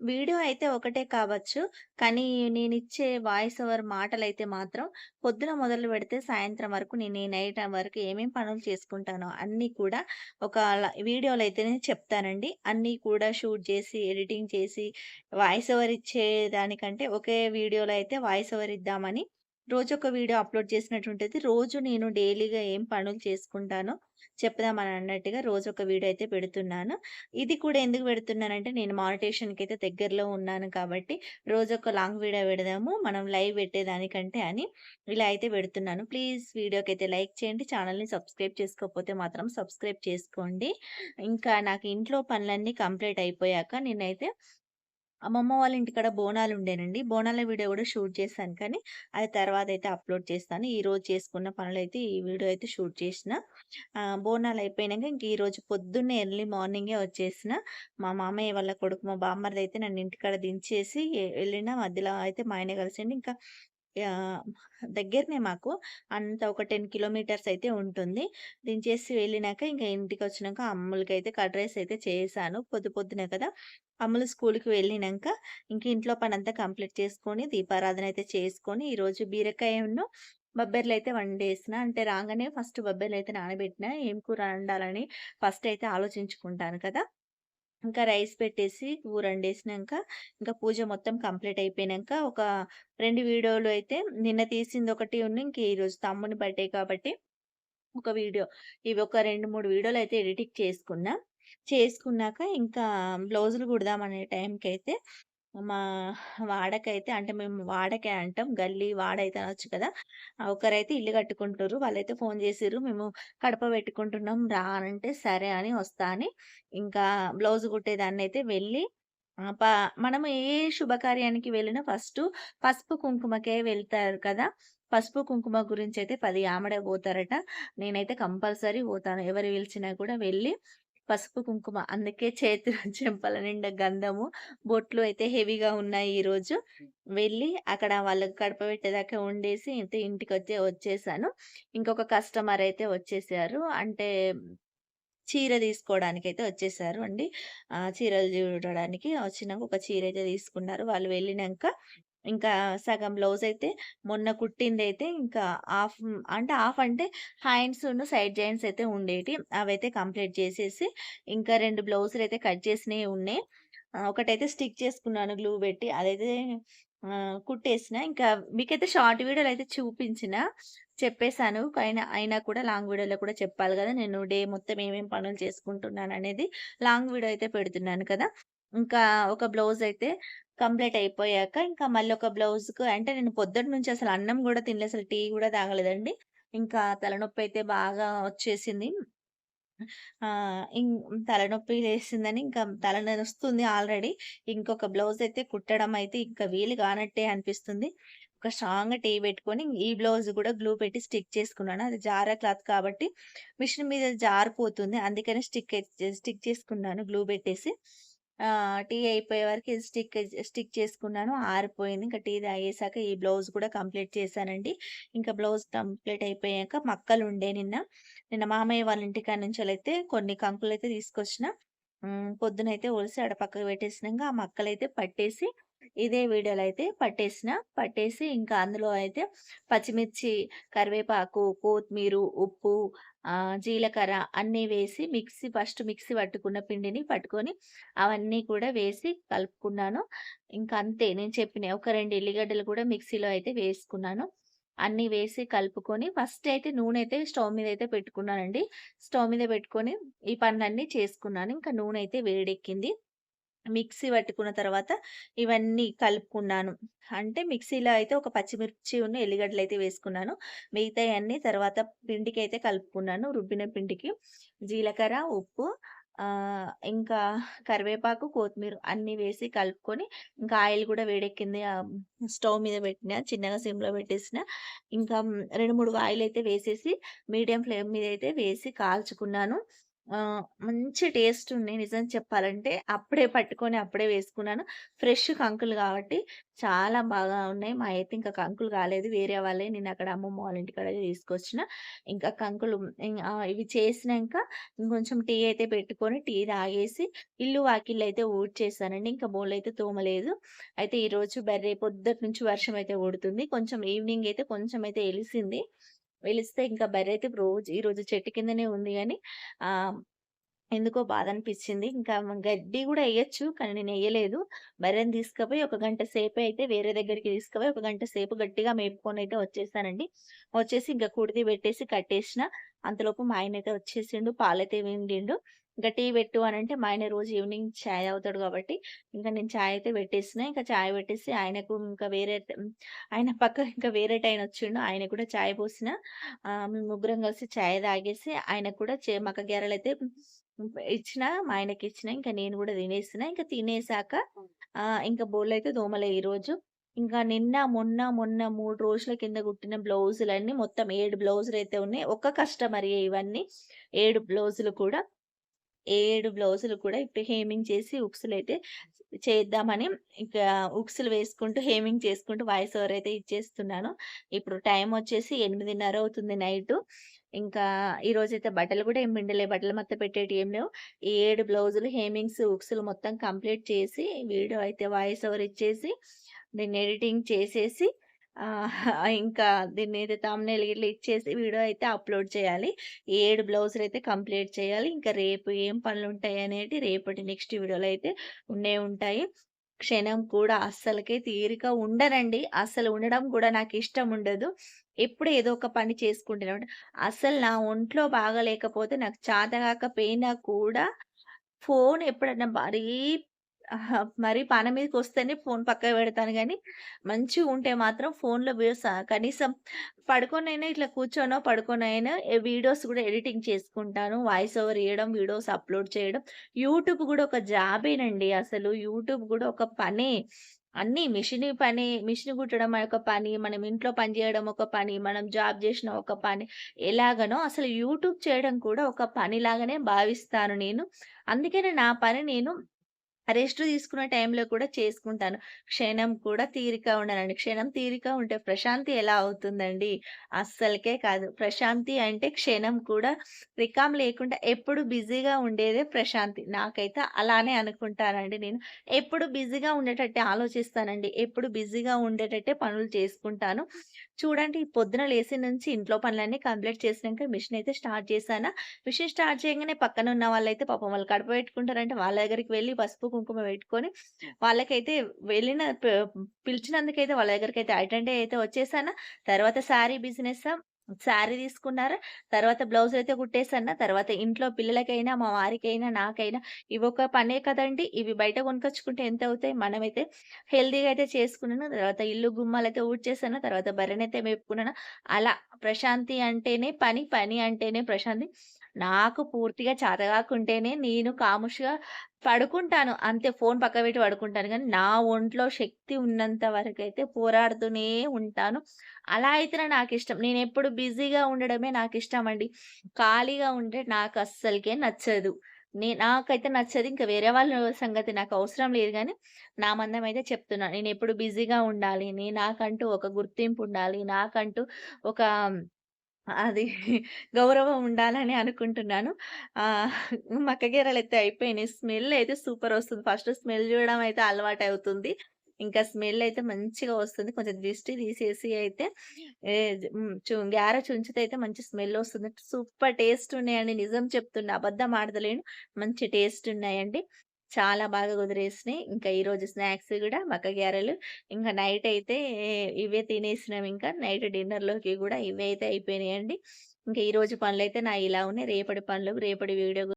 Video అయితే ఒకటే కావచ్చు. కానీ నేను ఇచ్చే వాయిస్ ఓవర్ అయితే మాత్రం పొద్దున మొదలు పెడితే సాయంత్రం వరకు నేను నైట్ వరకు ఏమేమి పనులు చేసుకుంటానో అన్నీ కూడా ఒక ల వీడియోలో అయితేనే చెప్తానండి. అన్నీ కూడా షూట్ చేసి, ఎడిటింగ్ చేసి, వాయిస్ ఓవర్ ఇచ్చేదానికంటే ఒకే వీడియోలో అయితే వాయిస్ ఓవర్ ఇద్దామని రోజు ఒక వీడియో అప్‌లోడ్ చేసినట్టుంటుంది రోజు నేను డైలీగా ఏం పనులు చేసుకుంటానో చెప్దామని అన్నట్టుగా రోజు ఒక వీడియో అయితే పెడుతున్నాను. ఇది కూడా ఎందుకు పెడుతున్నానంటే నేను మానిటేషన్‌కైతే దగ్గరలో ఉన్నాను కాబట్టి రోజు ఒక లాంగ్ వీడియో పెడదాము మనం లైవ్ పెట్టేదానికంటే అని ఇలా అయితే పెడుతున్నాను. ప్లీజ్ వీడియోకి అయితే లైక్ చేయండి. ఛానల్ని సబ్స్క్రైబ్ చేసుకోకపోతే మాత్రం సబ్స్క్రైబ్ చేసుకోండి. ఇంకా నాకు ఇంట్లో పనులన్నీ కంప్లీట్ అయిపోయాక నేనైతే అమ్మమ్మ వాళ్ళ ఇంటికాడ బోనాలుండేనండి. బోనాల వీడియో కూడా షూట్ చేశాను కానీ అది తర్వాత అయితే అప్‌లోడ్ చేస్తాను. ఈరోజు చేసుకున్న పనులైతే ఈ వీడియో అయితే షూట్ చేసిన. బోనాలు అయిపోయినాక ఇంక ఈరోజు పొద్దున్నే ఎర్లీ మార్నింగే వచ్చేసిన. మా మామయ్య వాళ్ళ కొడుకు మా బామ్మర్దయితే నన్ను ఇంటికాడ దించేసి వెళ్ళిన మధ్యలో అయితే మా ఆయన కలిసిండి ఇంకా దగ్గరనే మాకు. అంత ఒక 10 కిలోమీటర్స్ అయితే ఉంటుంది. దించేసి వెళ్ళినాక ఇంకా ఇంటికి వచ్చినాక అమ్ములకి అమ్ములకైతే కట్ రైస్ అయితే చేశాను. పొద్దు పొద్దునే కదా! అమ్ములు స్కూల్కి వెళ్ళినాక ఇంక ఇంట్లో పని అంతా కంప్లీట్ చేసుకొని దీపారాధన అయితే చేసుకొని ఈరోజు బీరకాయను, బొబ్బెర్లు అయితే వండేసిన. అంటే రాగానే ఫస్ట్ బొబ్బెర్లు అయితే నానబెట్టిన. ఏం కూర వండాలని ఫస్ట్ అయితే ఆలోచించుకుంటాను కదా! ఇంకా రైస్ పెట్టేసి కూర వండేసినాక ఇంకా పూజ మొత్తం కంప్లీట్ అయిపోయినాక ఒక రెండు వీడియోలు అయితే నిన్న తీసింది ఒకటి ఉన్న ఇంక ఈరోజు తమ్ముని బర్త్‌డే కాబట్టి ఒక వీడియో ఇవి ఒక 2, 3 వీడియోలు అయితే ఎడిటింగ్ చేసుకున్నా. చేసుకున్నాక ఇంకా బ్లౌజులు కుడదామనే అయితే మా వాడకైతే అంటే మేము వాడకే అంటాం. గల్లీ వాడైతే అనొచ్చు కదా! ఒకరైతే ఇల్లు కట్టుకుంటారు వాళ్ళైతే ఫోన్ చేసిర్రు. మేము కడప పెట్టుకుంటున్నాం రా అంటే సరే అని వస్తా అని ఇంకా బ్లౌజ్ కుట్టేదాన్ని అయితే వెళ్ళి మనం ఏ శుభకార్యానికి వెళ్ళినా ఫస్ట్ పసుపు, కుంకుమకే వెళ్తారు కదా! పసుపు, కుంకుమ గురించి అయితే పది ఆమడే పోతారట. నేనైతే కంపల్సరీ పోతాను. ఎవరు పిలిచినా కూడా వెళ్ళి పసుపు, కుంకుమ అందుకే చేతులు చెంపల నిండా గంధము, బొట్లు అయితే హెవీగా ఉన్నాయి ఈరోజు. వెళ్ళి అక్కడ వాళ్ళకి కడప పెట్టేదాకా ఉండేసి అయితే వచ్చి వచ్చేసాను. ఇంకొక కస్టమర్ అయితే వచ్చేసారు. అంటే చీర తీసుకోవడానికి అయితే వచ్చేసారు అండి. చీరలు చూడడానికి వచ్చినాక ఒక చీర అయితే తీసుకున్నారు. వాళ్ళు వెళ్ళినాక ఇంకా సగం బ్లౌజ్ అయితే మొన్న కుట్టింది అయితే ఇంకా హాఫ్ అంటే హాఫ్ అంటే హ్యాండ్స్ సైడ్ జాయింట్స్ అయితే ఉండేటియి. అవైతే కంప్లీట్ చేసేసి ఇంకా రెండు బ్లౌజులు అయితే కట్ చేసినవి ఉన్నాయి. ఒకటైతే స్టిక్ చేసుకున్నాను గ్లూ పెట్టి. అదైతే కుట్టేసిన. ఇంకా మీకైతే షార్ట్ వీడియోలు అయితే చూపించిన. చెప్పేసాను. అయినా అయినా కూడా లాంగ్ వీడియోలో కూడా చెప్పాలి కదా! నేను డే మొత్తం ఏమేమి పనులు చేసుకుంటున్నాను అనేది లాంగ్ వీడియో అయితే పెడుతున్నాను కదా! ఇంకా ఒక బ్లౌజ్ అయితే కంప్లీట్ అయిపోయాక ఇంకా మళ్ళీ ఒక బ్లౌజ్‌కు అంటే నేను పొద్దుటి నుంచి అసలు అన్నం కూడా తినలేదు అసలు టీ కూడా తాగలేదండి. ఇంకా తలనొప్పి అయితే బాగా వచ్చేసింది. ఇం తలనొప్పి లేసిందని ఇంకా తల నొస్తుంది ఆల్రెడీ. ఇంకొక బ్లౌజ్ అయితే కుట్టడం అయితే ఇంకా వీలు కానట్టే అనిపిస్తుంది. ఒక స్ట్రాంగ్‌గా టీ పెట్టుకొని ఈ బ్లౌజ్ కూడా గ్లూ పెట్టి స్టిక్ చేసుకున్నాను. అది జారా క్లాత్ కాబట్టి మిషన్ మీద జారిపోతుంది. అందుకని స్టిక్ అయితే స్టిక్ చేసుకున్నాను గ్లూ పెట్టేసి. టీ అయిపోయే వరకు ఇది స్టిక్ స్టిక్ చేసుకున్నాను. ఆరిపోయింది. ఇంకా టీ తాగేసాక ఈ బ్లౌజ్ కూడా కంప్లీట్ చేశానండి. ఇంకా బ్లౌజ్ కంప్లీట్ అయిపోయాక మక్కలు ఉండే నిన్న. నిన్న మామయ్య వాళ్ళ ఇంటికాడ అయితే కొన్ని కంకులైతే తీసుకొచ్చిన. పొద్దునైతే ఒలిసి ఆడ పక్కకు పెట్టేసినంక ఆ మక్కలైతే పట్టేసి ఇదే వీడియోలో అయితే పట్టేసిన. పట్టేసి ఇంకా అందులో అయితే పచ్చిమిర్చి, కరివేపాకు, కొత్తిమీరు, ఉప్పు, జీలకర్ర అన్నీ వేసి మిక్సీ ఫస్ట్ మిక్సీ పట్టుకున్న పిండిని పట్టుకొని అవన్నీ కూడా వేసి కలుపుకున్నాను. ఇంకా అంతే నేను చెప్పిన ఒక రెండు ఎల్లిగడ్డలు కూడా మిక్సీలో అయితే వేసుకున్నాను. అన్నీ వేసి కలుపుకొని ఫస్ట్ అయితే నూనె అయితే స్టవ్ మీద అయితే పెట్టుకున్నానండి. స్టవ్ మీద పెట్టుకొని ఈ పనులన్నీ చేసుకున్నాను. ఇంకా నూనె అయితే వేడెక్కింది. మిక్సీ పట్టుకున్న తర్వాత ఇవన్నీ కలుపుకున్నాను. అంటే మిక్సీలో అయితే ఒక పచ్చిమిర్చి ఉన్ని ఎల్లిగడ్డలు అయితే వేసుకున్నాను. మిగతాయన్నీ తర్వాత పిండికి అయితే కలుపుకున్నాను. రుబ్బిన పిండికి జీలకర్ర, ఉప్పు ఇంకా కరివేపాకు, కొత్తిమీర అన్నీ వేసి కలుపుకొని ఇంకా ఆయిల్ కూడా వేడెక్కింది. స్టవ్ మీద పెట్టిన. చిన్నగా సిమ్‌లో పెట్టేసిన. ఇంకా రెండు మూడు ఆయిల్ అయితే వేసేసి మీడియం ఫ్లేమ్ మీద అయితే వేసి కాల్చుకున్నాను. మంచి టేస్ట్ ఉన్నాయి నిజం చెప్పాలంటే. అప్పుడే పట్టుకొని అప్పుడే వేసుకున్నాను. ఫ్రెష్ కంకులు కాబట్టి చాలా బాగా ఉన్నాయి. మా అయితే ఇంకా కంకులు కాలేదు. వేరే వాళ్ళే నేనక్కడ అమ్మమ్మ వాళ్ళ ఇంటికాడ తీసుకొచ్చిన. ఇంకా కంకులు ఇవి చేసినాక ఇంకొంచెం టీ అయితే పెట్టుకొని టీ తాగేసి ఇల్లు వాకిళ్ళైతే ఊడ్చేసానండి. ఇంకా బోళ్ళైతే తోమలేదు. అయితే ఈరోజు బర్రె పొద్దుటి నుంచి వర్షం అయితే ఊడుతుంది కొంచెం ఈవినింగ్ అయితే కొంచెం అయితే ఎలిసింది. వెలిస్తే ఇంకా బర్రైతే రోజు ఈరోజు చెట్టు కిందనే ఉంది కానీ ఆ ఎందుకో అనిపించింది ఇంకా గడ్డి కూడా వేయచ్చు కానీ నేను వేయలేదు బర్రెని తీసుకుపోయి ఒక గంట సేపు అయితే వేరే దగ్గరికి తీసుకుపోయి ఒక గంట సేపు గట్టిగా అయితే వచ్చేసానండి. వచ్చేసి ఇంకా కుడితి పెట్టేసి కట్టేసిన. అంతలోపు మా ఆయన అయితే వచ్చేసిండు. పాలైతే విండిండు. ఇంకా టీ పెట్టు అని అంటే మా ఆయన రోజు ఈవినింగ్ చాయ్ తాగుతాడు కాబట్టి ఇంకా నేను చాయ్ అయితే పెట్టేసిన. ఇంకా చాయ్ పెట్టేసి ఆయనకు ఇంకా వేరే ఆయన పక్క ఇంకా వేరే టైన వచ్చిండు ఆయన కూడా చాయ్ పోసిన. మేము ముగ్గురం కలిసి చాయ్ తాగేసి ఆయనకు కూడా చే మక్క గెరలు అయితే ఇచ్చిన. మా ఆయనకి ఇచ్చిన ఇంకా నేను కూడా తినేసిన. ఇంకా తినేసాక ఇంకా ఇంక అయితే దోమలే ఈరోజు. ఇంకా నిన్న, మొన్న, మొన్న మూడు రోజుల కింద కుట్టిన బ్లౌజులన్నీ మొత్తం ఏడు బ్లౌజులు అయితే ఉన్నాయి. ఒక్క కస్టమర్ ఇవన్నీ. ఏడు బ్లౌజులు కూడా ఏడు బ్లౌజులు కూడా ఇప్పుడు హేమింగ్ చేసి ఉక్సులైతే చేద్దామని ఇంకా ఉక్సులు వేసుకుంటూ, హేమింగ్ చేసుకుంటూ వాయిస్ ఓవర్ అయితే ఇచ్చేస్తున్నాను. ఇప్పుడు టైం వచ్చేసి ఎనిమిదిన్నర అవుతుంది నైట్ ఇంకా ఈరోజైతే బట్టలు కూడా ఏం పిండలే. బట్టలు మొత్తం పెట్టేటి ఏం లేవు. ఈ ఏడు బ్లౌజులు హేమింగ్స్, ఉక్సులు మొత్తం కంప్లీట్ చేసి వీడియో అయితే వాయిస్ ఓవర్ ఇచ్చేసి నేను ఎడిటింగ్ చేసేసి ఇంకా ఇంకా దీన్నైతే థంబ్‌నెయిల్ గిట్ల ఇచ్చేసి వీడియో అయితే అప్‌లోడ్ చేయాలి. ఏడు బ్లౌజులు అయితే కంప్లీట్ చేయాలి. ఇంకా రేపు ఏం పనులు ఉంటాయి అనేటి రేపటి నెక్స్ట్ వీడియోలో అయితే ఉండే ఉంటాయి. క్షణం కూడా అస్సలకే తీరిక ఉండనండి. అస్సలు ఉండడం కూడా నాకు ఇష్టం ఉండదు. ఎప్పుడు ఏదో ఒక పని చేసుకుంటూనే అసలు నా ఒంట్లో బాగాలేకపోతే నాకు చాతగాకపోయినా కూడా ఫోన్ ఎప్పుడన్నా మరీ మరీ మీదకి వస్తేనే ఫోన్ పక్క పెడతాను కానీ మంచిగా ఉంటే మాత్రం ఫోన్లో వీడియోస్ కనీసం పడుకోనైనా ఇట్లా కూర్చోనో పడుకోనైనా వీడియోస్ కూడా ఎడిటింగ్ చేసుకుంటాను. వాయిస్ ఓవర్ ఇయ్యడం, వీడియోస్ అప్‌లోడ్ చేయడం. యూట్యూబ్ కూడా ఒక జాబేనండి అసలు. యూట్యూబ్ కూడా ఒక పనే. అన్ని మిషన్ పని, మిషన్ కుట్టడం ఒక పని, మనం ఇంట్లో పని చేయడం ఒక పని, మనం జాబ్ చేసిన ఒక పని. ఎలాగనో అసలు యూట్యూబ్ చేయడం కూడా ఒక పని లాగానే భావిస్తాను నేను. అందుకనే నా పని నేను రెస్ట్ తీసుకునే టైంలో కూడా చేసుకుంటాను. క్షణం కూడా తీరిక ఉండనండి. క్షణం తీరిక ఉంటే ప్రశాంతి ఎలా అవుతుందండి? అస్సలకే కాదు. ప్రశాంతి అంటే క్షణం కూడా రికామ్ లేకుండా ఎప్పుడు బిజీగా ఉండేదే ప్రశాంతి. నాకైతే అలానే అనుకుంటానండి నేను. ఎప్పుడు బిజీగా ఉండేటట్టే ఆలోచిస్తానండి. ఎప్పుడు బిజీగా ఉండేటట్టే పనులు చేసుకుంటాను. చూడండి పొద్దున లేసి నుంచి ఇంట్లో పనులన్నీ కంప్లీట్ చేసినాక మిషన్ అయితే స్టార్ట్ చేశానా, మిషన్ స్టార్ట్ చేయగానే పక్కన ఉన్న వాళ్ళైతే పాపం వాళ్ళు కడప పెట్టుకుంటారంటే వాళ్ళ దగ్గరికి వెళ్ళి పసుపు, కుంకుమ పెట్టుకొని వాళ్ళకైతే వెళ్ళిన పిలిచినందుకైతే వాళ్ళ దగ్గరికైతే అటెండ్ అయితే వచ్చేసానా. తర్వాత శారీ బిజినెస్ శారీ తీసుకున్నారా, తర్వాత బ్లౌజ్ అయితే కుట్టేసన్న తర్వాత ఇంట్లో పిల్లలకైనా, మా వారికైనా, నాకైనా ఇవొక పనే కదండీ! ఇవి బయట కొనుక్కొచ్చుకుంటే ఎంతవుతాయి? మనమైతే హెల్దీగా అయితే చేసుకున్నాను. తర్వాత ఇల్లు గుమ్మాలైతే ఊడ్చేసాను. తర్వాత బర్రెనైతే మేపుకున్నాను. అలా ప్రశాంతి అంటేనే పని, పని అంటేనే ప్రశాంతి. నాకు పూర్తిగా చేతగాకుంటేనే నేను ఖాముష్‌గా పడుకుంటాను. అంతే ఫోన్ పక్క పెట్టి పడుకుంటాను కానీ నా ఒంట్లో శక్తి ఉన్నంత వరకైతే పోరాడుతూనే ఉంటాను. అలా అయితేనే నేను ఎప్పుడు బిజీగా ఉండడమే నాకు ఇష్టం అండి ఖాళీగా ఉంటే నాకు అస్సలకే నచ్చదు. నే నాకైతే నచ్చదు. ఇంకా వేరే వాళ్ళ సంగతి నాకు అవసరం లేదు కానీ నా మందం అయితే చెప్తున్నా. నేనెప్పుడు బిజీగా ఉండాలి. నే నాకంటూ ఒక గుర్తింపు ఉండాలి. నాకంటూ ఒక అది గౌరవం ఉండాలని అనుకుంటున్నాను. మక్కగీరలు అయితే అయిపోయినాయి. స్మెల్ అయితే సూపర్ వస్తుంది ఫస్ట్ స్మెల్ చూడడం అయితే అలవాటు అవుతుంది ఇంకా స్మెల్ అయితే మంచిగా వస్తుంది. కొంచెం దిష్టి తీసేసి అయితే గార చుంచితే అయితే మంచి స్మెల్ వస్తుంది సూపర్ టేస్ట్ ఉన్నాయండి. నిజం చెప్తున్నా. అబద్ధం ఆడతలేను. మంచి టేస్ట్ ఉన్నాయండి. చాలా బాగా కుదిరేసినాయి. ఇంకా ఈరోజు స్నాక్స్ కూడా మక్క గారెలు. ఇంకా నైట్ అయితే ఇవే తినేసినాం ఇంకా. నైట్ డిన్నర్‌లోకి కూడా ఇవే అయితే అయిపోయినాయండి. ఇంకా ఈరోజు పనులైతే నా ఇలా ఉన్నాయి. రేపటి పనులు రేపటి వీడియో